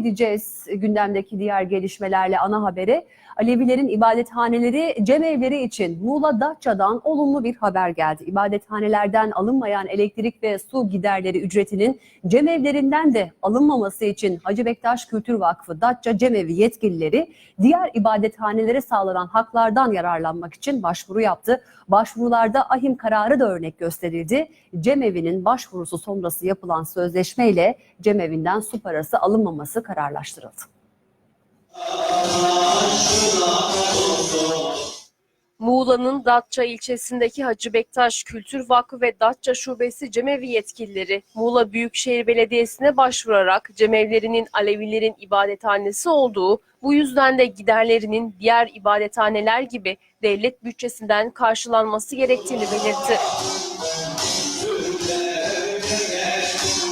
edeceğiz gündemdeki diğer gelişmelerle ana habere. Alevilerin ibadethaneleri, cemevleri için Muğla Datça'dan olumlu bir haber geldi. İbadethanelerden alınmayan elektrik ve su giderleri ücretinin cemevlerinden de alınmaması için Hacı Bektaş Kültür Vakfı Datça Cemevi yetkilileri diğer ibadethanelere sağlanan haklardan yararlanmak için başvuru yaptı. Başvurularda ahim kararı da örnek gösterildi. Cemevinin başvurusu sonrası yapılan sözleşmeyle cemevinden su parası alınmaması kararlaştırıldı. Muğla'nın Datça ilçesindeki Hacı Bektaş Kültür Vakfı ve Datça Şubesi cemevi yetkilileri Muğla Büyükşehir Belediyesi'ne başvurarak cemevlerinin Alevilerin ibadethanesi olduğu, bu yüzden de giderlerinin diğer ibadethaneler gibi devlet bütçesinden karşılanması gerektiğini belirtti.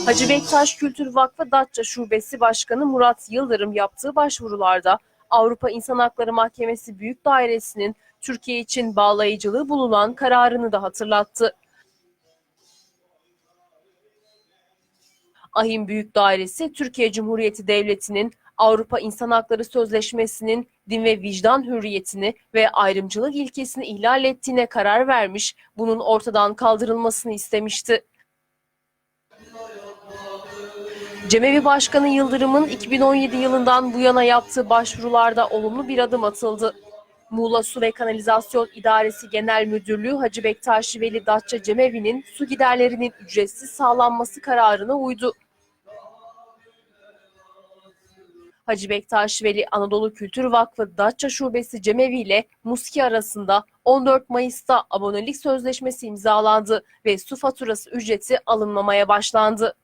Hacı Bektaş Kültür Vakfı Datça Şubesi Başkanı Murat Yıldırım yaptığı başvurularda Avrupa İnsan Hakları Mahkemesi Büyük Dairesi'nin Türkiye için bağlayıcılığı bulunan kararını da hatırlattı. Ahim Büyük Dairesi Türkiye Cumhuriyeti Devleti'nin Avrupa İnsan Hakları Sözleşmesi'nin din ve vicdan hürriyetini ve ayrımcılık ilkesini ihlal ettiğine karar vermiş, bunun ortadan kaldırılmasını istemişti. Cemevi Başkanı Yıldırım'ın 2017 yılından bu yana yaptığı başvurularda olumlu bir adım atıldı. Muğla Su ve Kanalizasyon İdaresi Genel Müdürlüğü Hacı Bektaş Veli Datça Cemevi'nin su giderlerinin ücretsiz sağlanması kararına uydu. Hacı Bektaş Veli Anadolu Kültür Vakfı Datça Şubesi Cemevi ile Muski arasında 14 Mayıs'ta abonelik sözleşmesi imzalandı ve su faturası ücreti alınmamaya başlandı.